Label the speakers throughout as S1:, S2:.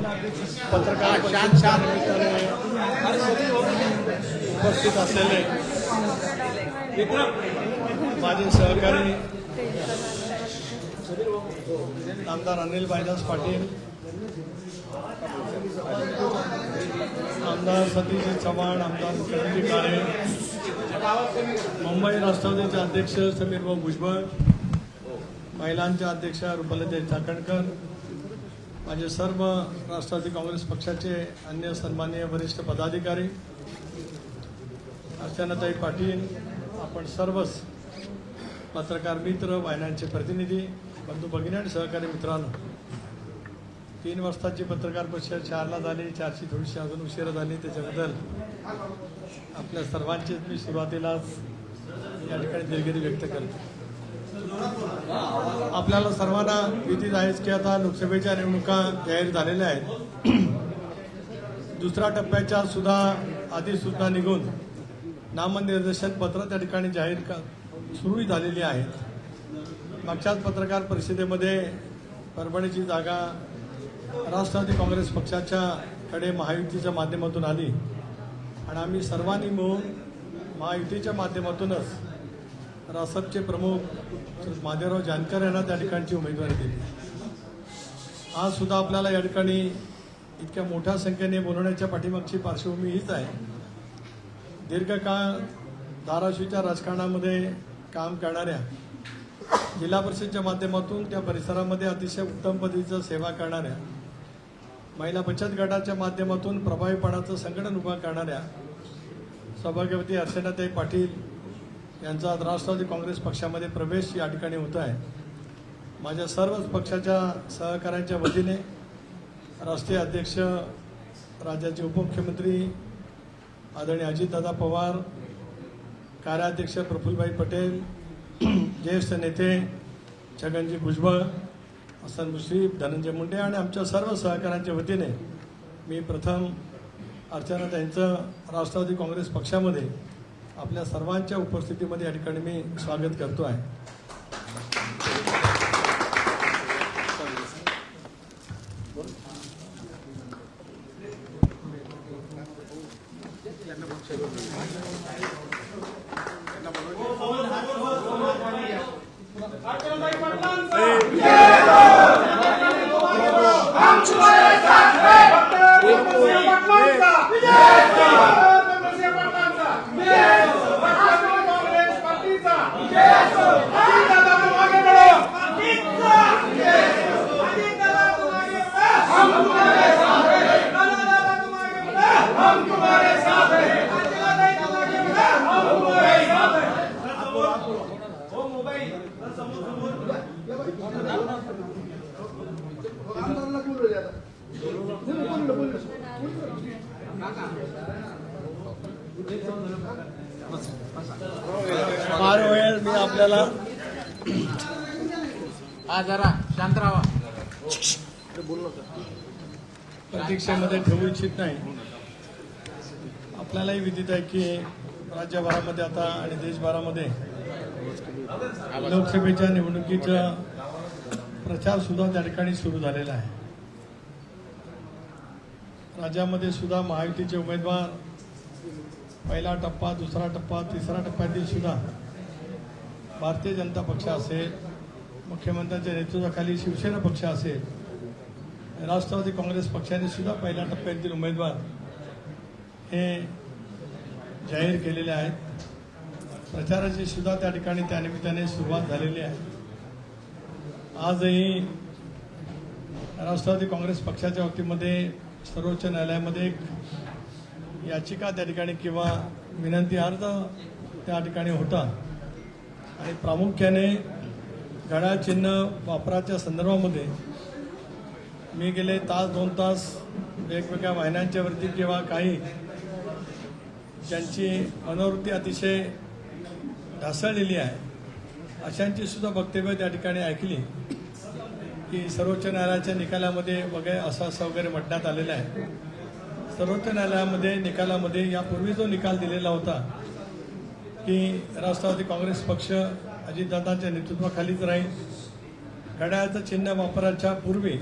S1: पत्रकार परिषदेच्या निमित्ताने उपस्थित असलेले माझे सहकारी आमदार अनिल भाईदास पाटील आमदार सतीश चव्हाण आमदार किरणजी काळे मुंबई राष्ट्रवादीचे अध्यक्ष समीर भाऊ भुजबळ महिलांच्या अध्यक्षा रुपलते चाकणकर माझे सर्व राष्ट्रवादी काँग्रेस पक्षाचे अन्य सन्माननीय वरिष्ठ पदाधिकारी अर्चनाताई पाटील आपण सर्वच पत्रकार मित्र वाहिन्यांचे प्रतिनिधी बंधू भगिनी आणि सहकारी मित्रांनो तीन वाजताची पत्रकार परिषद चारला झाली चारशे थोडीशी अजून उशिरा झाली त्याच्याबद्दल आपल्या सर्वांचेच मी सुरुवातीलाच या ठिकाणी दिलगिरी व्यक्त करतो. आपल्याला सर्वांना भीतीच आहेच की आता लोकसभेच्या निवडणुका जाहीर झालेल्या आहेत. दुसऱ्या टप्प्याच्या सुद्धा अधिसूचना निघून नामनिर्देशन पत्र त्या ठिकाणी जाहीर सुरू झालेली आहेत. मागच्याच पत्रकार परिषदेमध्ये परभणीची जागा राष्ट्रवादी काँग्रेस पक्षाच्या कडे महायुतीच्या माध्यमातून आली. आणि आम्ही सर्वांनी मिळून महायुतीच्या माध्यमातूनच रासपचे प्रमुख श्री महादेवराव जानकर यांना त्या ठिकाणची उमेदवारी दिली. आज सुद्धा आपल्याला या ठिकाणी इतक्या मोठ्या संख्येने बोलवण्याच्या पाठीमागची पार्श्वभूमी हीच आहे. दीर्घकाळ धाराशिवच्या राजकारणामध्ये काम करणाऱ्या जिल्हा परिषदच्या माध्यमातून त्या परिसरामध्ये अतिशय उत्तम पद्धतीचं सेवा करणाऱ्या महिला बचत गटाच्या माध्यमातून प्रभावीपणाचं संघटन उभं करणाऱ्या सौभाग्यवती अर्चनाताई पाटील यांचा आज राष्ट्रवादी काँग्रेस पक्षामध्ये प्रवेश या ठिकाणी होत आहे. माझ्या सर्वच पक्षाच्या सहकाऱ्यांच्या वतीने राष्ट्रीय अध्यक्ष राज्याचे उपमुख्यमंत्री आदरणीय अजितदादा पवार कार्याध्यक्ष प्रफुल्लभाई पटेल ज्येष्ठ नेते छगनजी भुजबळ हसन मुश्रीफ धनंजय मुंडे आणि आमच्या सर्व सहकाऱ्यांच्या वतीने मी प्रथम अर्चनाताईंचं राष्ट्रवादी काँग्रेस पक्षामध्ये आपल्या सर्वांच्या उपस्थितीमध्ये या ठिकाणी मी स्वागत करतो आहे. आपल्याला
S2: जरा शांत राहा.
S1: प्रतीक्षेमध्ये ठेवू इच्छित नाही. आपल्यालाही विदित आहे की राज्यभरामध्ये आता आणि देशभरामध्ये लोकसभेच्या निवडणुकीचा प्रचार सुद्धा त्या ठिकाणी सुरू झालेला आहे. राज्यामध्ये सुद्धा महायुतीचे उमेदवार पहिला टप्पा दुसरा टप्पा तिसरा टप्प्यातील सुद्धा भारतीय जनता पक्ष असेल मुख्यमंत्र्यांच्या नेतृत्वाखाली शिवसेना पक्ष असेल राष्ट्रवादी काँग्रेस पक्षाने सुद्धा पहिल्या टप्प्यातील उमेदवार हे जाहीर केलेले आहेत. प्रचाराची सुद्धा त्या ठिकाणी त्यानिमित्ताने सुरुवात झालेली आहे. आजही राष्ट्रवादी काँग्रेस पक्षाच्या वतीमध्ये सर्वोच्च न्यायालयामध्ये एक याचिका त्या ठिकाणी किंवा विनंती अर्ज त्या ठिकाणी होता. आणि प्रामुख्याने घड्याळ चिन्ह वापराच्या संदर्भामध्ये मी गेले तास दोन तास वेगवेगळ्या वाहिन्यांच्या वरती किंवा काही ज्यांची मनोवृत्ती अतिशय ढासळलेली आहे अशांची सुद्धा वक्तव्य त्या ठिकाणी ऐकली की सर्वोच्च न्यायालयाच्या निकालामध्ये वगैरे असं असं वगैरे म्हटण्यात आलेलं आहे. सर्वोच्च न्यायालयामध्ये निकालामध्ये यापूर्वी जो निकाल दिलेला होता की राष्ट्रवादी काँग्रेस पक्ष अजितदादांच्या नेतृत्वाखालीच राहील घड्याळाचं चिन्ह वापराच्या पूर्वी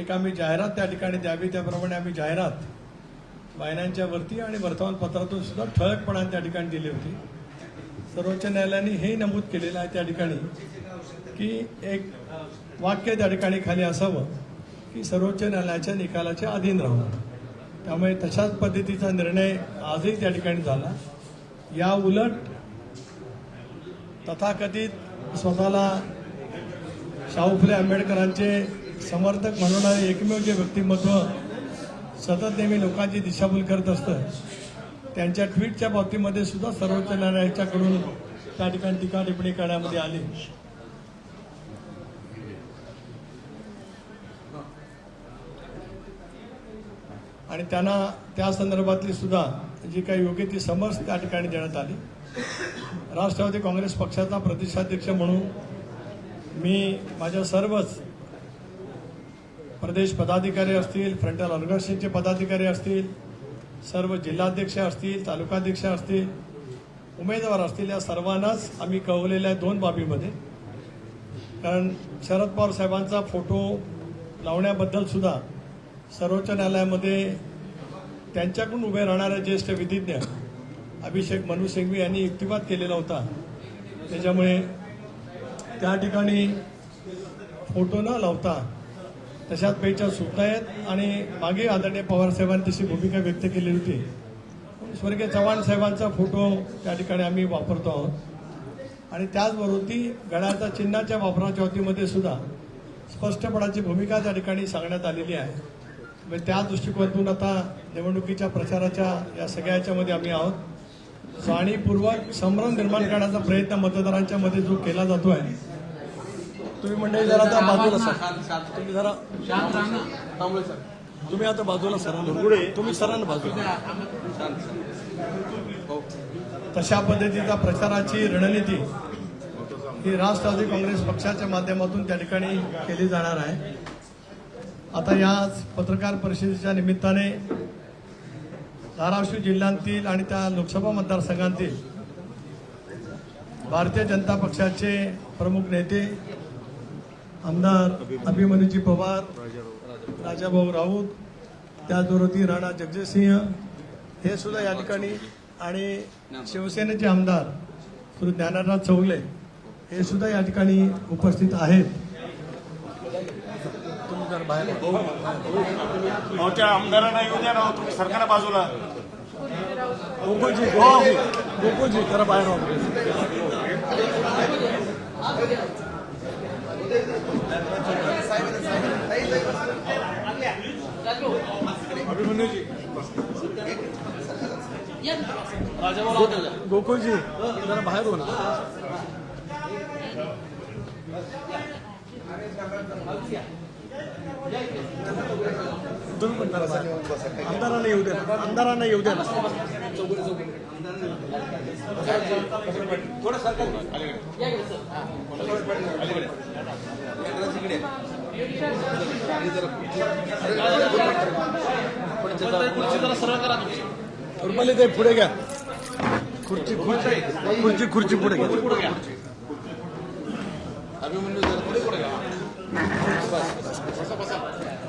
S1: एक आम्ही जाहिरात त्या ठिकाणी द्यावी त्याप्रमाणे आम्ही जाहिरात वाहिन्यांच्या वरती आणि वर्तमानपत्रातून सुद्धा ठळकपणाने त्या ठिकाणी दिली होती. सर्वोच्च न्यायालयाने हे नमूद केलेलं आहे त्या ठिकाणी की एक वाक्य त्या ठिकाणी खाली असावं की सर्वोच्च न्यायालयाच्या निकालाच्या अधीन राहून त्यामुळे तशाच पद्धतीचा निर्णय आजही त्या ठिकाणी झाला. या उलट तथाकथित स्वतःला शाहू फुले आंबेडकरांचे समर्थक म्हणणारे एकमेव जे व्यक्तिमत्व सतत नेहमी लोकांची दिशाभूल करत असतं त्यांच्या ट्विटच्या बाबतीमध्ये सुद्धा सर्वोच्च न्यायालयाच्याकडून त्या ठिकाणी टीका टिप्पणी करण्यामध्ये आली. आणि त्यांना त्या संदर्भातली सुद्धा जी काही योग्य ती समज त्या ठिकाणी देण्यात आली. राष्ट्रवादी काँग्रेस पक्षाचा प्रदेशाध्यक्ष म्हणून मी माझ्या सर्वच प्रदेश पदाधिकारी असतील फ्रंटल ऑर्गनायझेशनचे पदाधिकारी असतील सर्व जिल्हाध्यक्ष असतील तालुकाध्यक्ष असतील उमेदवार असतील या सर्वांनाच आम्ही कळवलेल्या आहे दोन बाबीमध्ये. कारण शरद पवार साहेबांचा फोटो लावण्याबद्दल सुद्धा सर्वोच्च न्यायालयामध्ये त्यांच्याकडून उभे राहणाऱ्या ज्येष्ठ विधिज्ञ अभिषेक मनु सिंघवी यांनी युक्तिवाद केलेला होता. त्याच्यामुळे त्या ठिकाणी फोटो न लावता तशाच पेच्या सूचना आहेत आणि मागे आदरणीय पवार साहेबांनी तशी भूमिका व्यक्त केली होती. स्वर्गीय चव्हाण साहेबांचा फोटो त्या ठिकाणी आम्ही वापरतो आहोत. आणि त्याचबरोबर ती गडाच्या चिन्हाच्या वापराच्या बाबतीमध्ये सुद्धा स्पष्टपणाची भूमिका त्या ठिकाणी सांगण्यात आलेली आहे. म्हणजे त्या दृष्टिकोनातून आता निवडणुकीच्या प्रचाराच्या या सगळ्या याच्यामध्ये आम्ही आहोत. जाणीवपूर्वक संभ्रम निर्माण करण्याचा प्रयत्न मतदारांच्या मध्ये जो केला जातो आहे तुम्ही मंडळी जरा आता बाजूला सर. तुम्ही जरा. तुम्ही आता बाजूला सरांना तुम्ही सरांना बाजूला. तशा पद्धतीचा प्रचाराची रणनीती ही राष्ट्रवादी काँग्रेस पक्षाच्या माध्यमातून त्या ठिकाणी केली जाणार आहे. आता या पत्रकार परिषदेच्या निमित्ताने धाराशिव जिल्ह्यांतील आणि त्या लोकसभा मतदारसंघातील भारतीय जनता पक्षाचे प्रमुख नेते आमदार अभिमन्यूजी पवार राजाभाऊ राऊत त्याचबरोबर राणा जगजितसिंह हे सुद्धा या ठिकाणी आणि शिवसेनेचे आमदार श्री ज्ञानराज चौगले हे सुद्धा या ठिकाणी उपस्थित आहेत
S3: आमदारांना येऊ द्या ना तुम्ही सरकारला बाजूला
S1: गोकुळजी गोकुळजी गोकुळजी जरा बाहेर व्हा.
S3: अभिमन्यूजी
S1: गोकुळजी जरा बाहेर हो ना तुम्ही पण जरा बाहेर. आमदारांना येऊ द्या ना रुपाली ते पुढे घ्या. खुर्ची खुर्ची खुर्ची खुर्ची पुढे घ्या.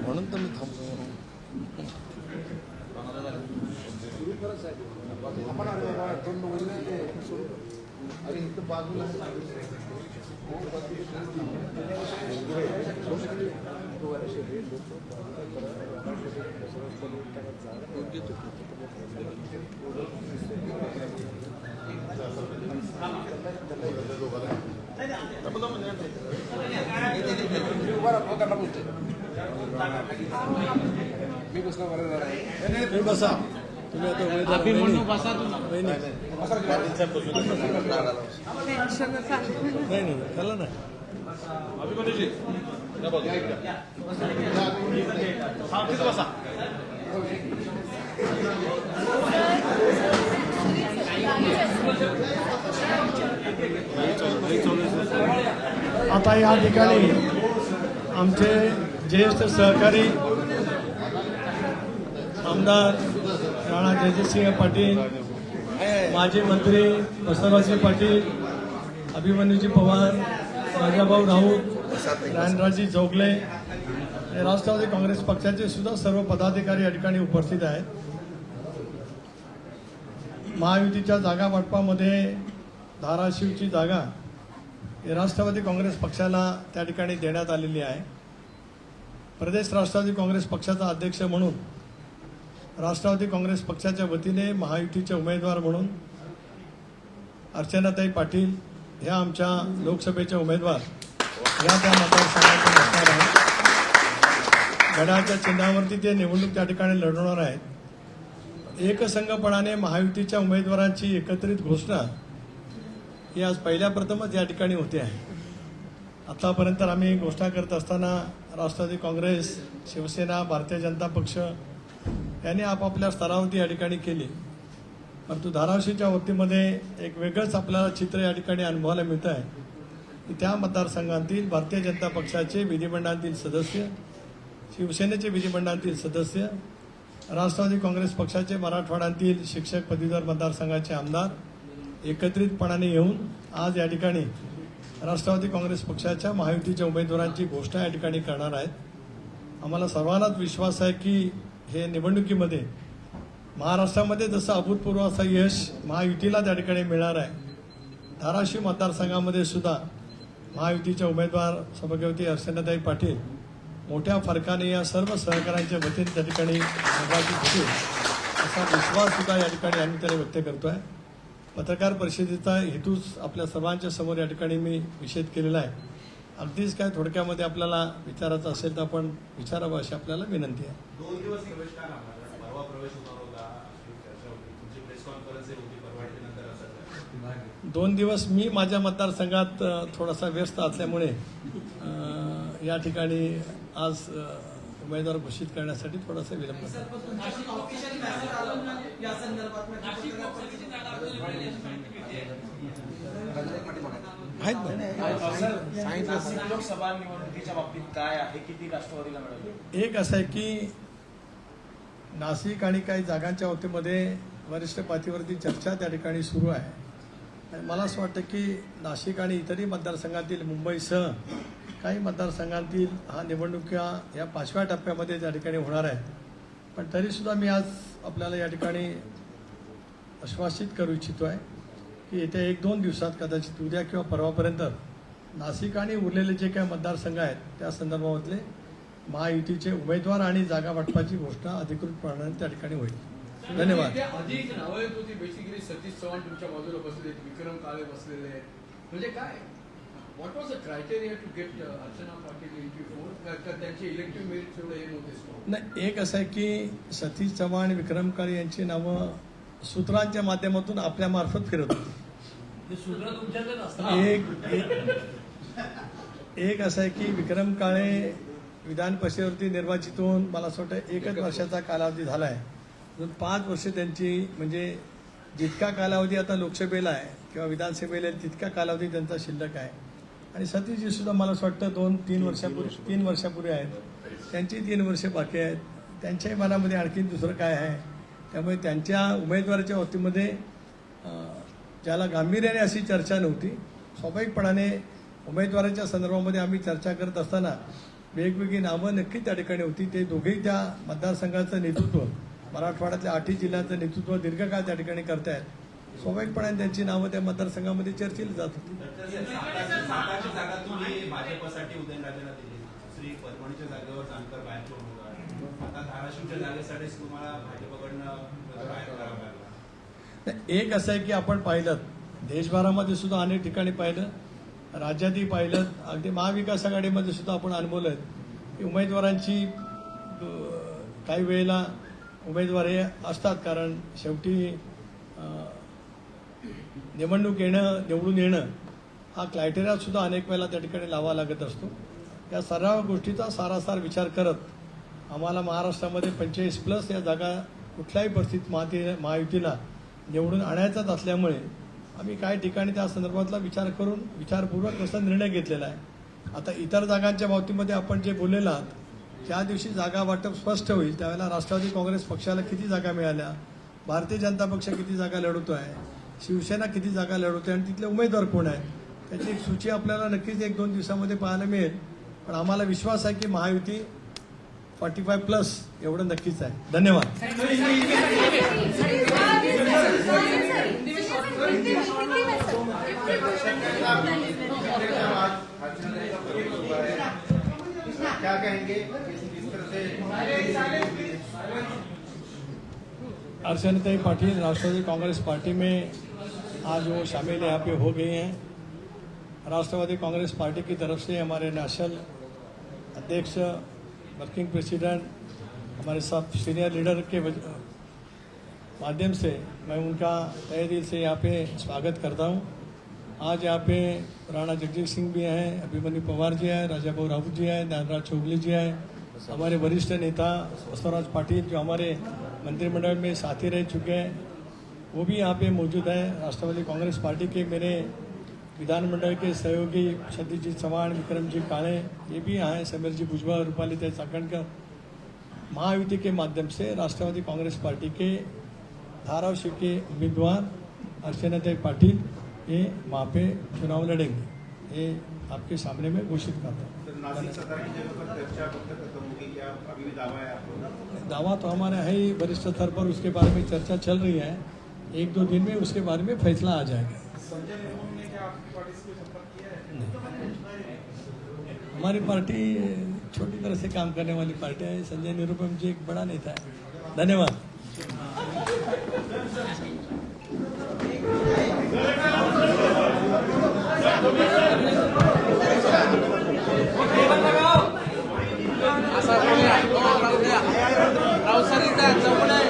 S1: म्हणून तर मी थांबतो तुम्ही बसा तुम्ही आता
S2: बसा
S1: नाही नाही. नाही नाही त्याला नाही
S3: अभिमन्यूजी सावधीच बसा.
S1: आता या ठिकाणी आमचे ज्येष्ठ सहकारी आमदार राणा जयसिंह पाटील माजी मंत्री बसवराजजी पाटील अभिमन्यूजी पवार राजाभाऊ राऊत ज्ञानराजी जोगले राष्ट्रवादी काँग्रेस पक्षाचे सुद्धा सर्व पदाधिकारी या ठिकाणी उपस्थित आहेत. महायुतीच्या जागा वाटपामध्ये धाराशिवची जागा ही राष्ट्रवादी काँग्रेस पक्षाला त्या ठिकाणी देण्यात आलेली आहे. प्रदेश राष्ट्रवादी काँग्रेस पक्षाचा अध्यक्ष म्हणून राष्ट्रवादी काँग्रेस पक्षाच्या वतीने महायुतीचे उमेदवार म्हणून अर्चनाताई पाटील ह्या आमच्या लोकसभेच्या उमेदवार. या त्या मतदारसंघातून असणार आहेत. चिन्हावरती ते निवडणूक त्या ठिकाणी लढवणार आहेत. एकसंघपणाने महायुतीच्या उमेदवारांची एकत्रित घोषणा ही आज पहिल्या प्रथमच या ठिकाणी होते आहे. आतापर्यंत आम्ही घोषणा करत असताना राष्ट्रवादी काँग्रेस शिवसेना भारतीय जनता पक्ष त्याने आपापल्या स्तरावरती या ठिकाणी केली. परंतु धाराशिवच्या वतीमध्ये एक वेगळंच आपल्याला चित्र या ठिकाणी अनुभवायला मिळतं आहे की त्या मतदारसंघातील भारतीय जनता पक्षाचे विधिमंडळातील सदस्य शिवसेनेचे विधिमंडळातील सदस्य राष्ट्रवादी काँग्रेस पक्षाचे मराठवाड्यातील शिक्षक पदवीधर मतदारसंघाचे आमदार एकत्रितपणाने येऊन आज या ठिकाणी राष्ट्रवादी काँग्रेस पक्षाच्या महायुतीच्या उमेदवारांची घोषणा या ठिकाणी करणार आहेत. आम्हाला सर्वांनाच विश्वास आहे की हे निवडणुकीमध्ये महाराष्ट्रामध्ये जसं अभूतपूर्व असा यश महायुतीला त्या ठिकाणी मिळणार आहे. धाराशिव मतदारसंघामध्ये सुद्धा महायुतीच्या उमेदवार सभागवती अर्चनाताई पाटील मोठ्या फरकाने या सर्व सहकाऱ्यांच्या वतीने त्या ठिकाणी सहभागी होते असा विश्वास सुद्धा या ठिकाणी आम्ही त्याने व्यक्त करतो आहे पत्रकार परिषदेचा हेतूच आपल्या सर्वांच्या समोर या ठिकाणी मी निषेध केलेला आहे. अगदीच काय थोडक्यामध्ये आपल्याला विचारायचं असेल तर आपण विचारावं अशी आपल्याला विनंती आहे.
S4: दोन दिवस प्रवेश का परवा प्रवेश
S1: दोन दिवस मी माझ्या मतदारसंघात थोडासा व्यस्त असल्यामुळे या ठिकाणी आज उमेदवार घोषित करण्यासाठी थोडासा विलंब झाला. आहेत ना.
S4: लोकसभा निवडणुकीच्या बाबतीत काय आहे किती राष्ट्रवादीला मिळाले
S1: एक असं आहे की नाशिक आणि काही जागांच्या वतीमध्ये वरिष्ठ पातळीवरती चर्चा त्या ठिकाणी सुरू आहे. आणि मला असं वाटतं की नाशिक आणि इतरही मतदारसंघातील मुंबईसह काही मतदारसंघांतील हा निवडणुका या पाचव्या टप्प्यामध्ये त्या ठिकाणी होणार आहेत. पण तरीसुद्धा मी आज आपल्याला या ठिकाणी आश्वासित करू इच्छितो आहे. की येत्या एक दोन दिवसात कदाचित उद्या किंवा परवापर्यंत नाशिक आणि उरलेले जे काही मतदारसंघ आहेत त्या संदर्भातले महायुतीचे उमेदवार आणि जागा वाटपाची घोषणा अधिकृतपणाने त्या ठिकाणी होईल. धन्यवाद.
S2: सतीश चव्हाण तुमच्या बाजूला बसले विक्रम काळे बसलेले म्हणजे काय? What was the criteria to get Archana Patil त्यांचे इलेक्टिव्ह मेरिट एवढे.
S1: नाही एक असं आहे की सतीश चव्हाण विक्रम काळे यांची नावं सूत्रांच्या माध्यमातून आपल्या मार्फत फिरत होती. एक एक- एक असं आहे की विक्रम काळे विधान परिषदेवरती निर्वाचित होऊन मला असं वाटतं एकच वर्षाचा कालावधी झाला आहे अजून पाच वर्ष त्यांची म्हणजे जितका कालावधी आता लोकसभेला आहे किंवा विधानसभेला तितका कालावधी त्यांचा शिल्लक आहे. आणि सतीशजी सुद्धा मला असं वाटतं दोन तीन वर्षापूर्वी तीन वर्षापूर्वी आहेत. त्यांची तीन वर्ष बाकी आहेत. त्यांच्याही मनामध्ये आणखीन दुसरं काय आहे? त्यामुळे त्यांच्या उमेदवाराच्या बाबतीमध्ये ज्याला गांभीर्याने अशी चर्चा नव्हती स्वाभाविकपणाने उमेदवाराच्या संदर्भामध्ये आम्ही चर्चा करत असताना वेगवेगळी नावं नक्की त्या ठिकाणी होती. ते दोघेही त्या मतदारसंघाचं नेतृत्व मराठवाड्यातल्या आठही जिल्ह्याचं नेतृत्व दीर्घकाळ त्या ठिकाणी करतायत. स्वाभाविकपणाने त्यांची नावं त्या मतदारसंघामध्ये चर्चेली जात होती.
S4: श्री जागा तुम्ही भाजपसाठी उदयनराजेंना दिली दुसरी परभणीच्या जागेवर जानकर बाहेरचे उमेदवार आता धाराशिवच्या जागेसाठीच तुम्हाला भाजपकडनं बाहेर करावं लागलं?
S1: एक असं आहे की आपण पाहिलं देशभरामध्ये सुद्धा अनेक ठिकाणी पाहिलं राज्यातही पाहिलं अगदी महाविकास आघाडीमध्ये सुद्धा आपण अनुभवलं की उमेदवारांची काही वेळेला उमेदवार हे असतात कारण शेवटी निवडणूक येणं निवडून येणं हा क्रायटेरियासुद्धा अनेक वेळेला त्या ठिकाणी लावा लागत असतो. या सर्व गोष्टीचा सारासार विचार करत आम्हाला महाराष्ट्रामध्ये पंचेचाळीस प्लस या जागा कुठल्याही परिस्थितीत महाती महायुतीला निवडून आणायचाच असल्यामुळे आम्ही काही ठिकाणी त्या संदर्भातला विचार करून विचारपूर्वक असा निर्णय घेतलेला आहे. आता इतर जागांच्या बाबतीमध्ये आपण जे बोललेलं आहात ज्या दिवशी जागा वाटप स्पष्ट होईल त्यावेळेला राष्ट्रवादी काँग्रेस पक्षाला किती जागा मिळाल्या भारतीय जनता पक्ष किती जागा लढवतो आहे शिवसेना किती जागा लढवते आणि तिथले उमेदवार कोण आहेत त्याची एक सूची आपल्याला नक्कीच एक दोन दिवसामध्ये पाहायला मिळेल. पण आम्हाला विश्वास आहे की महायुती फॉर्टी फाय प्लस एवढं नक्कीच आहे. धन्यवाद.
S4: क्या कहेंगे
S1: अर्चनताई पाटिल राष्ट्रवादी कांग्रेस पार्टी में आज वो शामिल यहाँ पे हो गए हैं। राष्ट्रवादी कांग्रेस पार्टी की तरफ से हमारे नेशनल अध्यक्ष, वर्किंग प्रेसिडेंट, हमारे सब सीनियर लीडर के माध्यम से मैं उनका तय दिल से यहाँ पे स्वागत करता हूँ। आज यहाँ पे राणा जगजीत सिंह भी हैं, अभिमन्यु पवार जी हैं, राजा भाऊ राउत जी हैं नागराज चौगले जी हैं, हमारे वरिष्ठ नेता बसवराज पाटिल जो हमारे मंत्रिमंडल में साथी रह चुके हैं, वो भी यहाँ पे मौजूद हैं। राष्ट्रवादी कांग्रेस पार्टी के मेरे विधानमंडल के सहयोगी सतीश जी चौहान विक्रम जी काळे ये भी यहाँ हैं समीर जी भुजबल रूपाली ताई चाकणकर महायुति के माध्यम से राष्ट्रवादी कांग्रेस पार्टी के धाराशिव के उम्मीदवार अर्चनाताई पाटिल ये वहाँ पे चुनाव लड़ेंगे। ये आपके सामने में घोषित करता हूँ।
S4: दावा
S1: तो हमारा है ही वरिष्ठ स्तर पर उसके बारे में चर्चा चल रही है। एक दो दिन में उसके बारे में फैसला आ जाएगा। हमारी पार्टी छोटी तरह से काम करने वाली पार्टी है संजय निरुपम जी एक बड़ा नेता है धन्यवाद
S5: रावसारीचा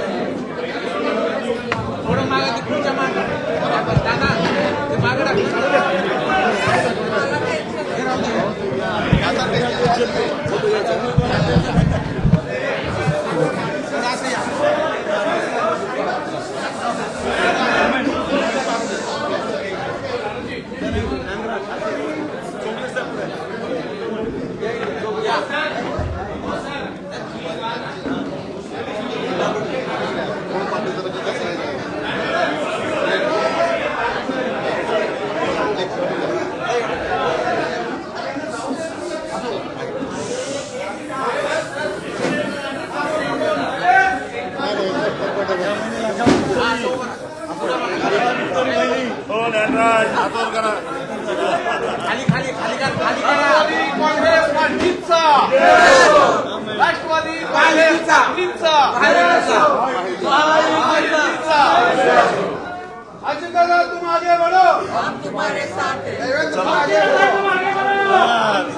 S6: अजितदादा तुम आगे बढ़ो हम तुम्हारे साथ देवेंद्र आगे बढ़ो